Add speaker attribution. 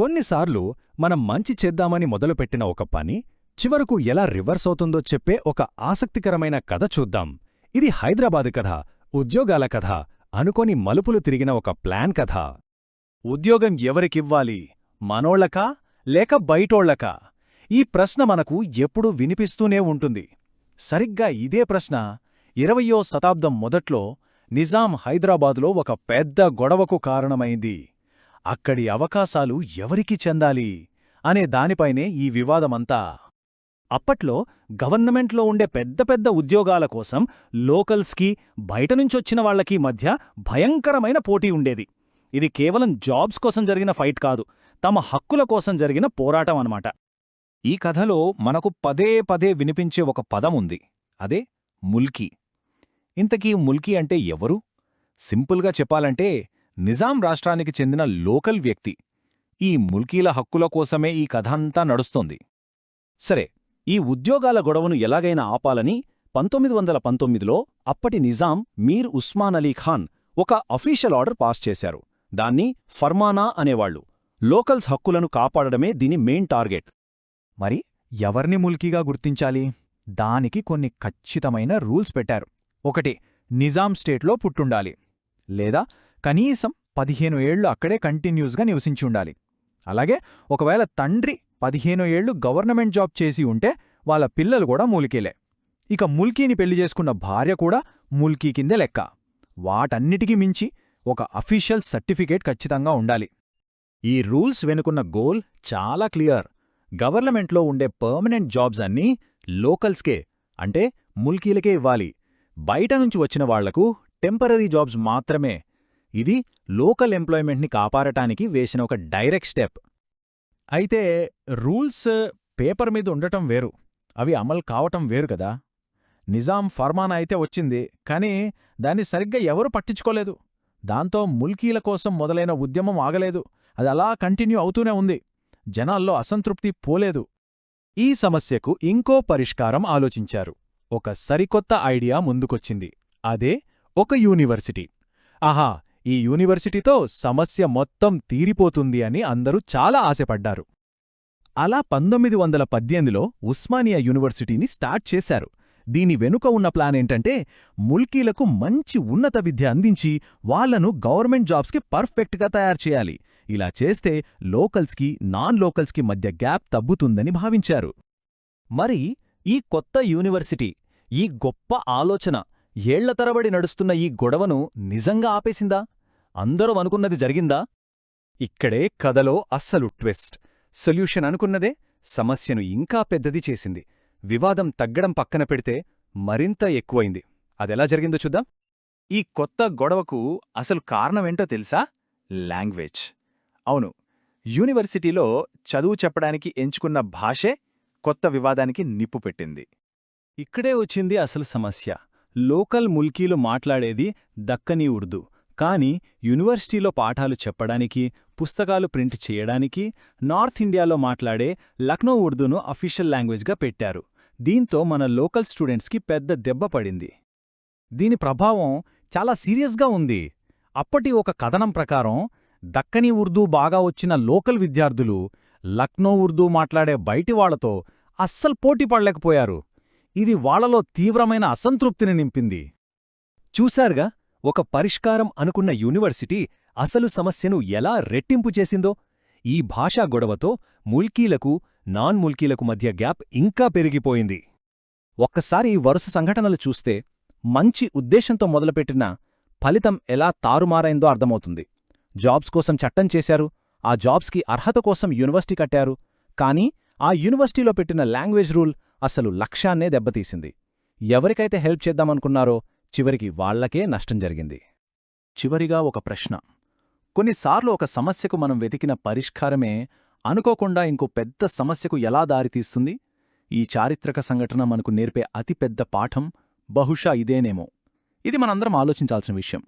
Speaker 1: కొన్నిసార్లు మనం మంచి చేద్దామని మొదలుపెట్టిన ఒక పని చివరకు ఎలా రివర్స్ అవుతుందో చెప్పే ఒక ఆసక్తికరమైన కథ చూద్దాం. ఇది హైదరాబాదు కథ ఉద్యోగాల కథ అనుకోని మలుపులు తిరిగిన ఒక ప్లాన్ కథ.
Speaker 2: ఉద్యోగం ఎవరికివ్వాలి? మనోళ్ళకా లేక బయటోళ్ళకా ఈ ప్రశ్న మనకు ఎప్పుడూ వినిపిస్తూనే ఉంటుంది. సరిగ్గా ఇదే ప్రశ్న ఇరవయో శతాబ్దం మొదట్లో నిజాం హైదరాబాదులో ఒక పెద్ద గొడవకు కారణమైంది. అక్కడి అవకాశాలు ఎవరికి చెందాలి అనే దానిపైనే ఈ వివాదమంతా.
Speaker 3: అప్పట్లో గవర్నమెంట్లో ఉండే పెద్ద పెద్ద ఉద్యోగాల కోసం లోకల్స్కి బయటనుంచొచ్చిన వాళ్ళకి మధ్య భయంకరమైన పోటీ ఉండేది. ఇది కేవలం జాబ్స్ కోసం జరిగిన ఫైట్ కాదు తమ హక్కుల కోసం జరిగిన పోరాటం అనమాట
Speaker 2: ఈ కథలో మనకు పదే పదే వినిపించే ఒక పదం ఉంది అదే ముల్కీ. ఇంతకీ ముల్కీ అంటే ఎవరు? సింపుల్గా చెప్పాలంటే నిజాం రాష్ట్రానికి చెందిన లోకల్ వ్యక్తి. ఈ ముల్కీల హక్కుల కోసమే ఈ కథంతా నడుస్తోంది.
Speaker 3: సరే ఈ ఉద్యోగాల గొడవను ఎలాగైనా ఆపాలని పంతొమ్మిది వందల పంతొమ్మిదిలో అప్పటి నిజాం మీర్ ఉస్మాన్ అలీ ఖాన్ ఒక అఫీషియల్ ఆర్డర్ పాస్ చేశారు. దాన్ని ఫర్మానా అనేవాళ్ళు లోకల్స్ హక్కులను కాపాడడమే దీని మెయిన్ టార్గెట్.
Speaker 2: మరి ఎవరిని ముల్కీగా గుర్తించాలి? దానికి కొన్ని ఖచ్చితమైన రూల్స్ పెట్టారు. ఒకటి నిజాం స్టేట్లో పుట్టుండాలి. లేదా కనీసం పదిహేను ఏళ్ళు అక్కడే కంటిన్యూస్గా నివసించుండాలి అలాగే ఒకవేళ తండ్రి పదిహేను ఏళ్ళు గవర్నమెంట్ జాబ్ చేసి ఉంటే వాళ్ళ పిల్లలు కూడా మూలికీలే. ఇక ముల్కీని పెళ్ళి చేసుకున్న భార్య కూడా ముల్కీ కిందే లెక్క. వాటన్నిటికీ మించి ఒక అఫీషియల్ సర్టిఫికేట్ ఖచ్చితంగా ఉండాలి. ఈ రూల్స్ వెనుకున్న గోల్ చాలా క్లియర్. గవర్నమెంట్లో ఉండే పర్మనెంట్ జాబ్స్ అన్నీ లోకల్స్కే అంటే ముల్కీలకే ఇవ్వాలి. బయట నుంచి వచ్చిన వాళ్ళకు టెంపరరీ జాబ్స్ మాత్రమే. ఇది లోకల్ ఎంప్లాయ్మెంట్ని కాపాడటానికి వేసిన ఒక డైరెక్ట్ స్టెప్. అయితే రూల్స్ పేపర్ మీద ఉండటం వేరు. అవి అమలు కావటం వేరు కదా. నిజాం ఫర్మానా అయితే వచ్చింది కానీ దాన్ని సరిగ్గా ఎవరూ పట్టించుకోలేదు. దాంతో ముల్కీల కోసం మొదలైన ఉద్యమం ఆగలేదు. అది అలా కంటిన్యూ అవుతూనే ఉంది. జనాల్లో అసంతృప్తి పోలేదు. ఈ సమస్యకు ఇంకో పరిష్కారం ఆలోచించారు. ఒక సరికొత్త ఐడియా ముందుకొచ్చింది. అదే ఒక యూనివర్సిటీ. ఆహా ఈ యూనివర్సిటీతో సమస్య మొత్తం తీరిపోతుంది అని అందరూ చాలా ఆశపడ్డారు. అలా పంతొమ్మిది వందల పద్దెనిమిదిలో ఉస్మానియా యూనివర్సిటీని స్టార్ట్ చేశారు. దీని వెనుక ఉన్న ప్లాన్ ఏంటంటే ముల్కీలకు మంచి ఉన్నత విద్య అందించి వాళ్ళను గవర్నమెంట్ జాబ్స్కి పర్ఫెక్ట్గా తయారు చేయాలి. ఇలా చేస్తే లోకల్స్కి నాన్ లోకల్స్కి మధ్య గ్యాప్ తగ్గుతుందని భావించారు.
Speaker 3: మరి ఈ కొత్త యూనివర్సిటీ ఈ గొప్ప ఆలోచన ఏళ్ళ తరబడి నడుస్తున్న ఈ గొడవను నిజంగా ఆపేసిందా? అందరూ అనుకున్నది జరిగిందా?
Speaker 1: ఇక్కడే కథలో అస్సలు ట్విస్ట్. సొల్యూషన్ అనుకున్నదే సమస్యను ఇంకా పెద్దది చేసింది. వివాదం తగ్గడం పక్కన పెడితే మరింత ఎక్కువైంది. అదెలా జరిగిందో చూద్దాం.
Speaker 2: ఈ కొత్త గొడవకు అసలు కారణమేంటో తెలుసా? లాంగ్వేజ్. అవును యూనివర్సిటీలో చదువు చెప్పడానికి ఎంచుకున్న భాషే కొత్త వివాదానికి నిప్పు పెట్టింది.
Speaker 3: ఇక్కడే వచ్చింది అసలు సమస్య. లోకల్ ముల్కీలు మాట్లాడేది దక్కనీ ఉర్దూ. కాని యూనివర్సిటీలో పాఠాలు చెప్పడానికి పుస్తకాలు ప్రింట్ చేయడానికి నార్త్ ఇండియాలో మాట్లాడే లక్నో ఉర్దూను అఫీషియల్ లాంగ్వేజ్గా పెట్టారు. దీంతో మన లోకల్ స్టూడెంట్స్కి పెద్ద దెబ్బ పడింది. దీని ప్రభావం చాలా సీరియస్గా ఉంది. అప్పటి ఒక కథనం ప్రకారం దక్కనీ ఉర్దూ బాగా వచ్చిన లోకల్ విద్యార్థులు లక్నో ఉర్దూ మాట్లాడే బయటివాళ్ళతో అస్సలు పోటీ పడలేకపోయారు. ఇది వాళ్ళలో తీవ్రమైన అసంతృప్తిని నింపింది.
Speaker 1: చూశారుగా ఒక పరిష్కారం అనుకున్న యూనివర్సిటీ అసలు సమస్యను ఎలా రెట్టింపు చేసిందో ఈ భాషా గొడవతో ముల్కీలకు నాన్ ముల్కీలకు మధ్య గ్యాప్ ఇంకా పెరిగిపోయింది.
Speaker 3: ఒక్కసారి ఈ వరుస సంఘటనలు చూస్తే మంచి ఉద్దేశంతో మొదలుపెట్టిన ఫలితం ఎలా తారుమారైందో అర్థమవుతుంది. జాబ్స్ కోసం చట్టం చేశారు ఆ జాబ్స్కి అర్హత కోసం యూనివర్సిటీ కట్టారు కానీ ఆ యూనివర్సిటీలో పెట్టిన లాంగ్వేజ్ రూల్ అసలు లక్ష్యాన్నే దెబ్బతీసింది. ఎవరికైతే హెల్ప్ చేద్దామనుకున్నారో చివరికి వాళ్ళకే నష్టం జరిగింది. చివరిగా ఒక ప్రశ్న. కొన్నిసార్లు ఒక సమస్యకు మనం వెతికిన పరిష్కారమే అనుకోకుండా ఇంకో పెద్ద సమస్యకు ఎలా దారితీస్తుంది? ఈ చారిత్రక సంఘటన మనకు నేర్పే అతిపెద్ద పాఠం బహుశా ఇదేనేమో. ఇది మనందరం ఆలోచించాల్సిన విషయం.